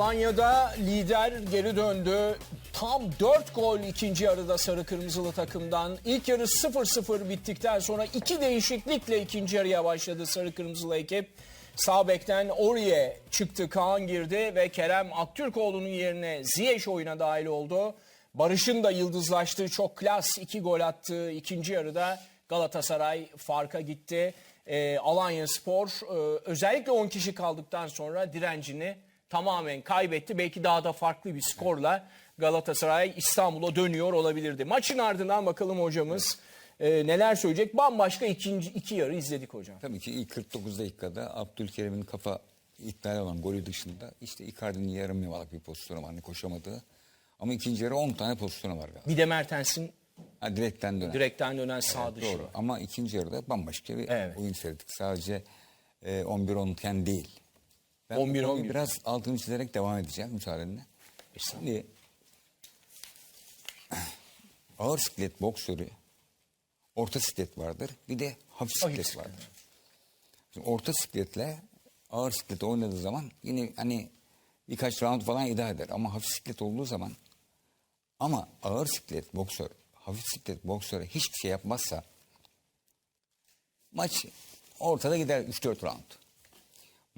Alanya'da lider geri döndü. Tam 4 gol ikinci yarıda sarı kırmızılı takımdan. İlk yarı 0-0 bittikten sonra iki değişiklikle ikinci yarıya başladı sarı kırmızılı ekip. Sağ bekten Oriye çıktı, Kaan girdi ve Kerem Aktürkoğlu'nun yerine Ziyech oyuna dahil oldu. Barış'ın da yıldızlaştığı çok klas iki gol attığı ikinci yarıda Galatasaray farka gitti. Ee, Alanya Spor e, özellikle 10 kişi kaldıktan sonra direncini tamamen kaybetti. Belki daha da farklı bir skorla Galatasaray İstanbul'a dönüyor olabilirdi. Maçın ardından bakalım hocamız e, neler söyleyecek. Bambaşka ikinci iki yarı izledik hocam. Tabii ki ilk 49 dakikada Abdülkerim'in kafa iptal olan golü dışında işte Icardi'nin yarım yamalak bir pozisyonu var hani koşamadığı. Ama ikinci yarı 10 tane pozisyonu var galiba. Bir de Mertens'in Ha, direkten dönen. direkten dönen sağ dışı. Doğru. Ama ikinci yarıda bambaşka bir Evet. oyun seyrettik. Sadece e, 11-10 değil. Ben 11-11. bu konuyu biraz altını çizerek devam edeceğim müsaadenle. Şimdi ağır siklet boksörü orta siklet vardır. Bir de hafif siklet vardır. Şimdi orta sikletle ağır siklet oynadığı zaman yine hani birkaç round falan idare eder. Ama hafif siklet olduğu zaman ama ağır siklet boksör, hafif siklet boksöre hiçbir şey yapmazsa maç ortada gider 3-4 round.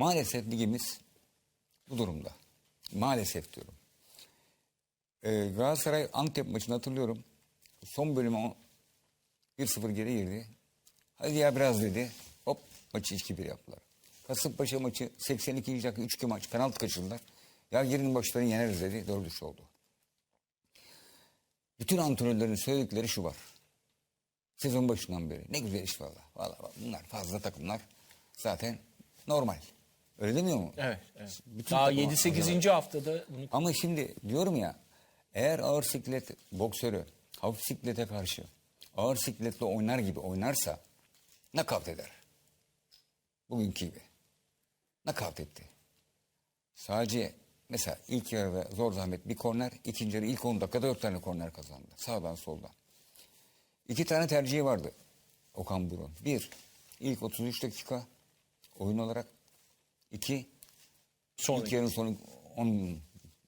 Maalesef ligimiz bu durumda. Maalesef diyorum. Ee, Galatasaray Antep maçını hatırlıyorum. Son bölüme o- 1-0 geri girdi. Hadi ya biraz dedi. Hop maçı 2-1 yaptılar. Kasımpaşa maçı 82. dakika 3-2 maç penaltı kaçırdılar. Ya girin başlarını yeneriz dedi. 4-3 oldu. Bütün antrenörlerin söyledikleri şu var. Sezon başından beri. Ne güzel iş valla. Valla bunlar fazla takımlar zaten normal. Öyle demiyor mu? Evet, evet. Bütün Daha takım- 7-8. haftada bunu Ama şimdi diyorum ya eğer ağır siklet boksörü hafif siklete karşı ağır sikletle oynar gibi oynarsa nakavt eder. Bugünkü gibi. Nakavt etti. Sadece mesela ilk yarıda zor zahmet bir korner, ikinci yarı ilk 10 dakikada 4 tane korner kazandı. Sağdan soldan. İki tane tercihi vardı Okan Burun. Bir, ilk 33 dakika oyun olarak. İki Sonraki. İlk yarının sonu 10,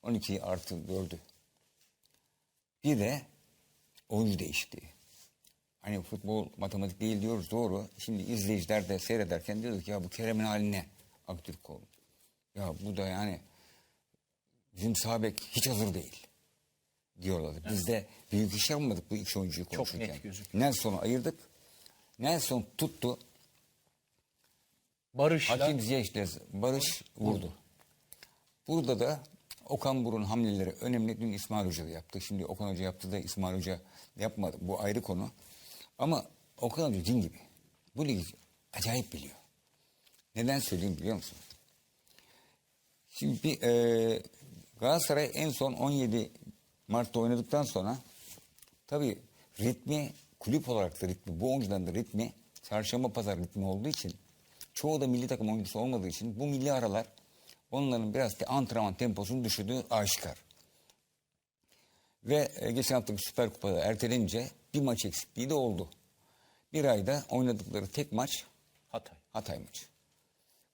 12 artı 4'ü. Bir de oyuncu değişikliği. Hani futbol matematik değil diyoruz doğru. Şimdi izleyiciler de seyrederken diyordu ki ya bu Kerem'in hali ne? Aktürkoğlu. Ya bu da yani bizim sağ bek hiç hazır değil diyorlardı. Biz de büyük iş yapmadık bu iki oyuncuyu net konuşurken. gözüküyor. Nelson'u ayırdık. Nelson tuttu. Barış'la Hakim Ziyech'le Barış vurdu. Burada da Okan Burun hamleleri önemli. Dün İsmail Hoca da yaptı. Şimdi Okan Hoca yaptı da İsmail Hoca yapmadı. Bu ayrı konu. Ama Okan Hoca cin gibi. Bu ligi acayip biliyor. Neden söyleyeyim biliyor musun? Şimdi bir, e, Galatasaray en son 17 Mart'ta oynadıktan sonra tabii ritmi kulüp olarak da ritmi bu oyuncuların da ritmi çarşamba pazar ritmi olduğu için çoğu da milli takım oyuncusu olmadığı için bu milli aralar onların biraz da antrenman temposunu düşürdüğü aşikar. Ve e, geçen haftaki Süper Kupa'da ertelenince bir maç eksikliği de oldu. Bir ayda oynadıkları tek maç Hatay. Hatay maçı.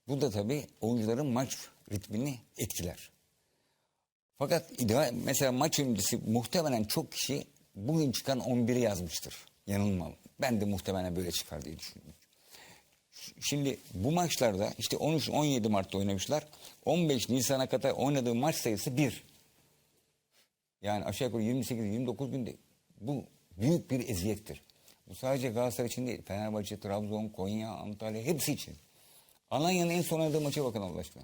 Bu da tabii oyuncuların maç ritmini etkiler. Fakat ideal, mesela maç öncesi muhtemelen çok kişi bugün çıkan 11'i yazmıştır. Yanılmam. Ben de muhtemelen böyle çıkar diye düşünüyorum. Şimdi bu maçlarda işte 13-17 Mart'ta oynamışlar. 15 Nisan'a kadar oynadığı maç sayısı 1. Yani aşağı yukarı 28-29 günde bu büyük bir eziyettir. Bu sadece Galatasaray için değil. Fenerbahçe, Trabzon, Konya, Antalya hepsi için. Alanya'nın en son oynadığı maça bakın Allah aşkına.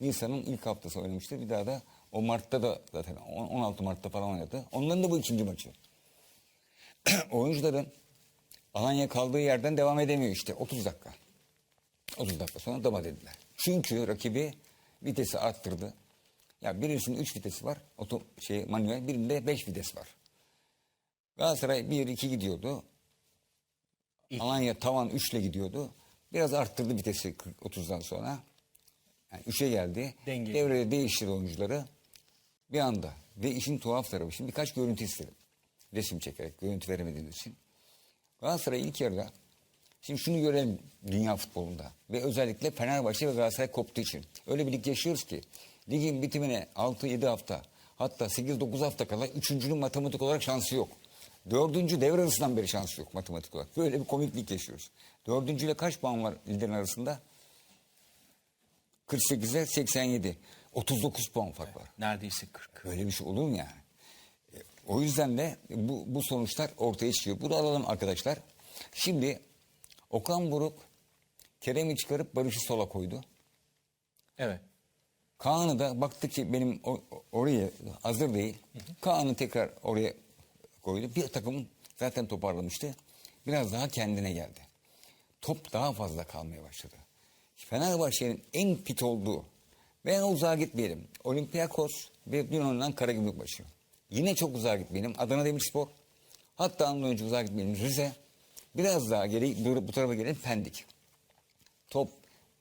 Nisan'ın ilk haftası oynamıştı. Bir daha da o Mart'ta da zaten on- 16 Mart'ta falan oynadı. Onların da bu ikinci maçı. Oyuncuların Alanya kaldığı yerden devam edemiyor işte 30 dakika. 30 dakika sonra dama dediler. Çünkü rakibi vitesi arttırdı. Ya birisinin 3 vitesi var. Oto, şey manuel birinde 5 vites var. Galatasaray 1-2 gidiyordu. Alanya tavan 3 ile gidiyordu. Biraz arttırdı vitesi 40 30'dan sonra. Yani 3'e geldi. Denge. Devrede değiştirdi oyuncuları. Bir anda. Ve işin tuhaf tarafı. Şimdi birkaç görüntü istedim. Resim çekerek görüntü veremediğiniz için. Galatasaray ilk yarıda Şimdi şunu görelim dünya futbolunda ve özellikle Fenerbahçe ve Galatasaray koptuğu için. Öyle bir lig yaşıyoruz ki Ligin bitimine 6-7 hafta hatta 8-9 hafta kala üçüncünün matematik olarak şansı yok. Dördüncü devre arasından beri şansı yok matematik olarak. Böyle bir komiklik yaşıyoruz. Dördüncüyle kaç puan var liderin arasında? 48'e 87. 39 puan fark var. Neredeyse 40. Böyle bir şey olur mu yani? O yüzden de bu, bu sonuçlar ortaya çıkıyor. Bunu alalım arkadaşlar. Şimdi Okan Buruk Kerem'i çıkarıp Barış'ı sola koydu. Evet. Kaan'ı da baktı ki benim oraya hazır değil. Kaan'ı tekrar oraya koydu. Bir takım zaten toparlamıştı. Biraz daha kendine geldi. Top daha fazla kalmaya başladı. Fenerbahçe'nin en pit olduğu ve uzağa gitmeyelim. Olympiakos ve dün oynanan Karagümrükbaşı. Yine çok uzağa gitmeyelim. Adana Demirspor. Hatta ondan önce uzağa gitmeyelim. Rize. Biraz daha geri bu tarafa gelelim Pendik. Top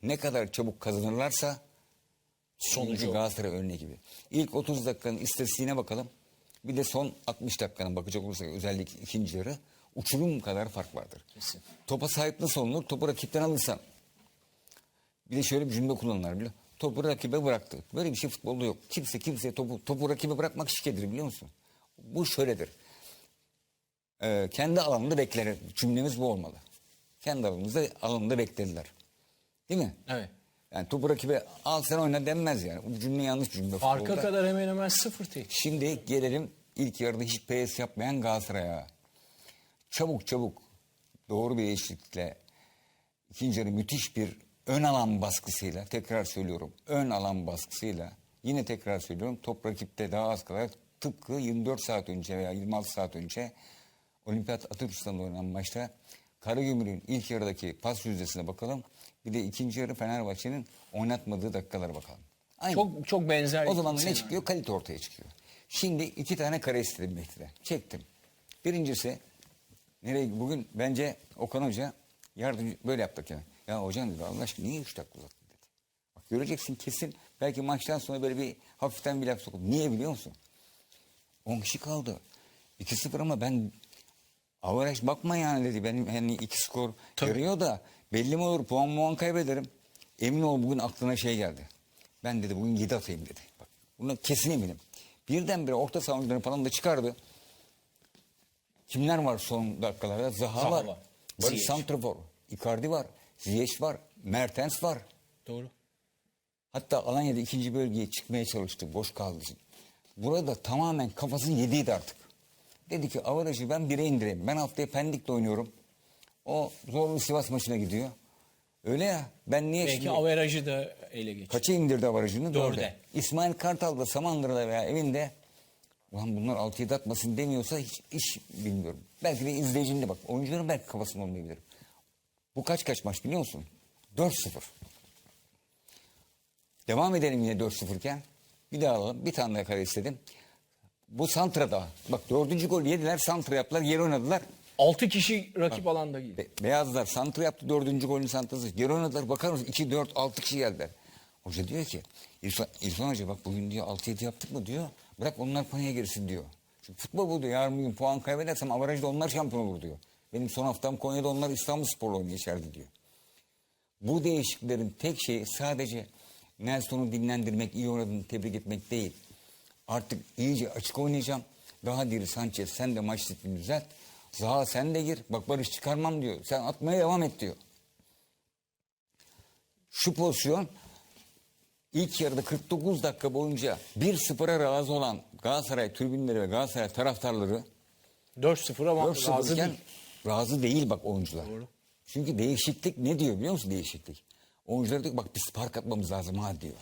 ne kadar çabuk kazanırlarsa Sonucu. Galatasaray örneği gibi. İlk 30 dakikanın istatistiğine bakalım. Bir de son 60 dakikanın bakacak olursak özellikle ikinci yarı uçurum kadar fark vardır. Kesin. Topa sahip nasıl olunur? Topu rakipten alırsan. Bir de şöyle bir cümle kullanırlar biliyor? Topu rakibe bıraktı. Böyle bir şey futbolda yok. Kimse kimse topu, topu rakibe bırakmak şikedir biliyor musun? Bu şöyledir. Ee, kendi alanında bekler. Cümlemiz bu olmalı. Kendi alanımızda alanında beklediler. Değil mi? Evet. Yani topu rakibe al sen oyna denmez yani. Bu cümle yanlış cümle. Arka futbolda. kadar hemen hemen sıfır tek. Şimdi gelelim ilk yarıda hiç PS yapmayan Galatasaray'a. Çabuk çabuk doğru bir eşlikle ikinci yarı müthiş bir ön alan baskısıyla tekrar söylüyorum ön alan baskısıyla yine tekrar söylüyorum top rakipte daha az kalarak tıpkı 24 saat önce veya 26 saat önce Olimpiyat Atatürk Stadı'nda oynanan maçta Karagümrük'ün ilk yarıdaki pas yüzdesine bakalım. Bir de ikinci yarı Fenerbahçe'nin oynatmadığı dakikalara bakalım. Aynı. Çok çok benzer. O zaman ne çıkıyor? Kalite ortaya çıkıyor. Şimdi iki tane kare istedim Mehdi'den. Çektim. Birincisi nereye bugün bence Okan Hoca yardımcı böyle yaptık yani. Ya hocam dedi Allah aşkına niye üç dakika uzattın dedi. Bak göreceksin kesin belki maçtan sonra böyle bir hafiften bir laf sokup. Niye biliyor musun? 10 kişi kaldı. 2-0 ama ben avaraj bakma yani dedi. Benim hani iki skor görüyor da belli mi olur puan muan kaybederim. Emin ol bugün aklına şey geldi. Ben dedi bugün 7 atayım dedi. Bak buna kesin eminim. Birdenbire orta saha oyuncularını falan da çıkardı. Kimler var son dakikalarda? Zaha, Zaha var. var. Barış. Santrafor. Icardi var. Ziyech var. Mertens var. Doğru. Hatta Alanya'da ikinci bölgeye çıkmaya çalıştı. Boş kaldı. Burada tamamen kafasını yediydi artık. Dedi ki avarajı ben bire indireyim. Ben haftaya Pendik'te oynuyorum. O zorlu Sivas maçına gidiyor. Öyle ya. Ben niye Belki şimdi... averajı da ele geçiyor. Kaça indirdi avarajını? Dörde. Dörde. İsmail Kartal da Samandıra'da veya evinde Ulan bunlar 6-7 atmasın demiyorsa hiç iş bilmiyorum. Belki de izleyicinin de bak. Oyuncuların belki kafasında olmayabilir. Bu kaç kaç maç biliyor musun? 4-0. Devam edelim yine 4-0 iken. Bir daha alalım. Bir tane daha kare istedim. Bu Santra'da. Bak dördüncü gol yediler. Santra yaptılar. Geri oynadılar. 6 kişi rakip alanda gibi. Be- Beyazlar Santra yaptı dördüncü golün Santra'sı. Geri oynadılar. Bakar mısın? 2, 4, 6 kişi geldiler. Hoca diyor ki İrfan, İrfan Hoca bak bugün diyor 6-7 yaptık mı diyor. Bırak onlar paniğe girsin diyor. Çünkü futbol bu diyor. Yarın bir gün puan kaybedersem avarajda onlar şampiyon olur diyor. Benim son haftam Konya'da onlar İstanbul Spor'la içeride diyor. Bu değişikliklerin tek şeyi sadece Nelson'u dinlendirmek, iyi oynadığını tebrik etmek değil. Artık iyice açık oynayacağım. Daha diri Sanchez sen de maç ritmini düzelt. Zaha sen de gir. Bak Barış çıkarmam diyor. Sen atmaya devam et diyor. Şu pozisyon ilk yarıda 49 dakika boyunca 1-0'a razı olan Galatasaray tribünleri ve Galatasaray taraftarları 4-0 ama 4-0 razı değil. Razı değil bak oyuncular. Doğru. Çünkü değişiklik ne diyor biliyor musun değişiklik? Oyuncular diyor bak biz park atmamız lazım ha diyor.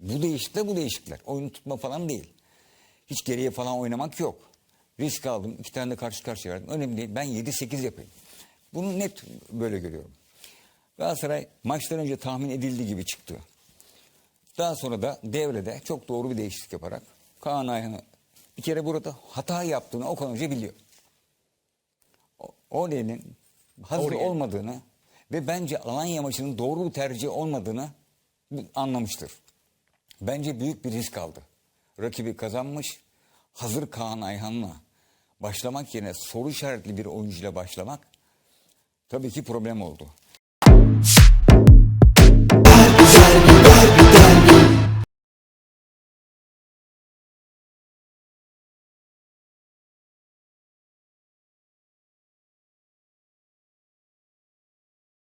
Bu değişiklikler bu değişiklikler. Oyunu tutma falan değil. Hiç geriye falan oynamak yok. Risk aldım. iki tane de karşı karşıya verdim. Önemli değil. Ben 7-8 yapayım. Bunu net böyle görüyorum. Galatasaray maçtan önce tahmin edildiği gibi çıktı. Daha sonra da devrede çok doğru bir değişiklik yaparak Kaan Ayhan'ı bir kere burada hata yaptığını Okan Hoca biliyor. O- Oray'nin hazır Oraya. olmadığını ve bence Alanya maçının doğru bir tercih olmadığını anlamıştır. Bence büyük bir risk aldı. Rakibi kazanmış, hazır Kaan Ayhan'la başlamak yerine soru işaretli bir oyuncuyla başlamak tabii ki problem oldu.